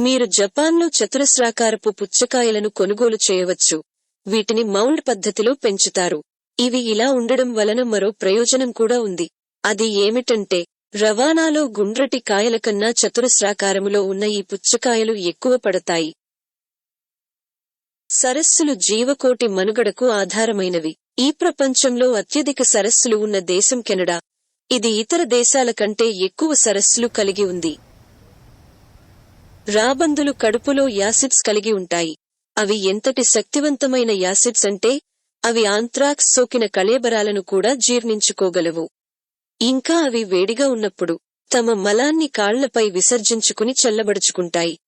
మీరు జపాన్లో చతురస్రాకారపు పుచ్చకాయలను కొనుగోలు చేయవచ్చు. వీటిని మౌల్డ్ పద్ధతిలో పెంచుతారు. ఇవి ఇలా ఉండడం వలన మరో ప్రయోజనం కూడా ఉంది. అది ఏమిటంటే రవాణాలో గుండ్రటి కాయల కన్నా చతురస్రాకారములో ఉన్న ఈ పుచ్చకాయలు ఎక్కువ పడతాయి. సరస్సులు జీవకోటి మనుగడకు ఆధారమైనవి. ఈ ప్రపంచంలో అత్యధిక సరస్సులు ఉన్న దేశం కెనడా. ఇది ఇతర దేశాల కంటే ఎక్కువ సరస్సులు కలిగి ఉంది. రాబందులు కడుపులో యాసిడ్స్ కలిగి ఉంటాయి. అవి ఎంతటి శక్తివంతమైన యాసిడ్స్ అంటే అవి ఆంత్రాక్స్ సోకిన కళేబరాలను కూడా జీర్ణించుకోగలవు. ఇంకా అవి వేడిగా ఉన్నప్పుడు తమ మలాన్ని కాళ్ళపై విసర్జించుకుని చల్లబడుచుకుంటాయి.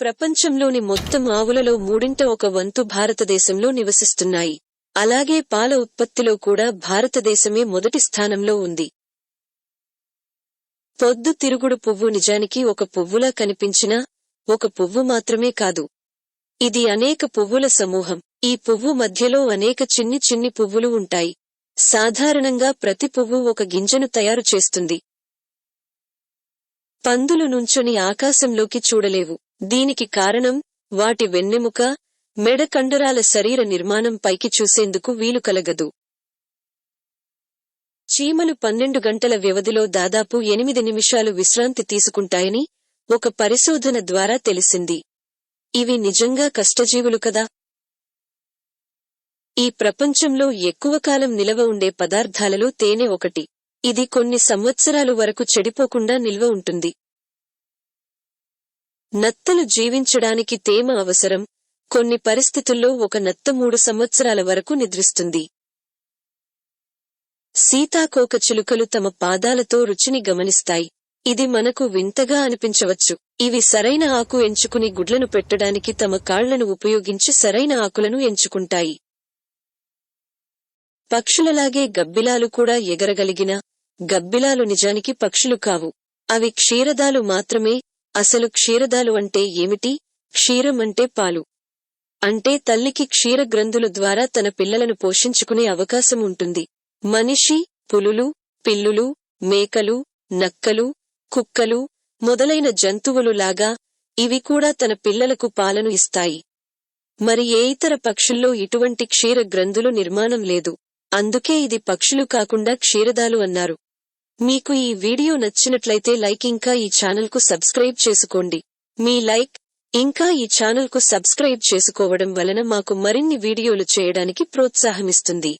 ప్రపంచంలోని మొత్తం ఆవులలో మూడింట ఒక వంతు భారతదేశంలో నివసిస్తున్నాయి. అలాగే పాల ఉత్పత్తిలో కూడా భారతదేశమే మొదటి స్థానంలో ఉంది. పొద్దు తిరుగుడు పువ్వు నిజానికి ఒక పువ్వులా కనిపించినా ఒక పువ్వు మాత్రమే కాదు. ఇది అనేక పువ్వుల సమూహం. ఈ పువ్వు మధ్యలో అనేక చిన్ని చిన్ని పువ్వులు ఉంటాయి. సాధారణంగా ప్రతి పువ్వు ఒక గింజను తయారు చేస్తుంది. పందులు నుంచొని ఆకాశంలోకి చూడలేవు. దీనికి కారణం వాటి వెన్నెముక మెడ కండరాల శరీర నిర్మాణం పైకి చూసేందుకు వీలు కలగదు. చీమలు పన్నెండు గంటల వ్యవధిలో దాదాపు ఎనిమిది నిమిషాలు విశ్రాంతి తీసుకుంటాయని ఒక పరిశోధన ద్వారా తెలిసింది. ఇవి నిజంగా కష్టజీవులు కదా? ఈ ప్రపంచంలో ఎక్కువ కాలం నిలవ ఉండే పదార్థాలలో తేనె ఒకటి. ఇది కొన్ని సంవత్సరాలు వరకు చెడిపోకుండా నిల్వ ఉంటుంది. నత్తలు జీవించడానికి తేమ అవసరం. కొన్ని పరిస్థితుల్లో ఒక నత్త మూడు సంవత్సరాల వరకు నిద్రిస్తుంది. సీతాకోక చిలుకలు తమ పాదాలతో రుచిని గమనిస్తాయి. ఇది మనకు వింతగా అనిపించవచ్చు. ఇవి సరైన ఆకు ఎంచుకుని గుడ్లను పెట్టడానికి తమ కాళ్ళను ఉపయోగించి సరైన ఆకులను ఎంచుకుంటాయి. పక్షులలాగే గబ్బిలాలు కూడా ఎగరగలిగిన గబ్బిలాలు నిజానికి పక్షులు కావు. అవి క్షీరదాలు మాత్రమే అసలు క్షీరదాలు అంటే ఏమిటి? క్షీరం అంటే పాలు. అంటే తల్లికి క్షీర గ్రంథుల ద్వారా తన పిల్లలను పోషించుకునే అవకాశం ఉంటుంది. మనిషి పులులు పిల్లులు మేకలు నక్కలు కుక్కలు మొదలైన జంతువులు లాగా ఇవి కూడా తన పిల్లలకు పాలను ఇస్తాయి. మరి ఏ ఇతర పక్షుల్లో ఇటువంటి క్షీర గ్రంథులు నిర్మాణం లేదు? అందుకే ఇది పక్షులు కాకుండా క్షీరదాలు అన్నారు. మీకు ఈ వీడియో నచ్చినట్లయితే లైక్ ఇంకా ఈ ఛానల్కు సబ్స్క్రైబ్ చేసుకోండి. మీ లైక్ ఇంకా ఈ ఛానల్కు సబ్స్క్రైబ్ చేసుకోవడం వలన మాకు మరిన్ని వీడియోలు చేయడానికి ప్రోత్సాహమిస్తుంది.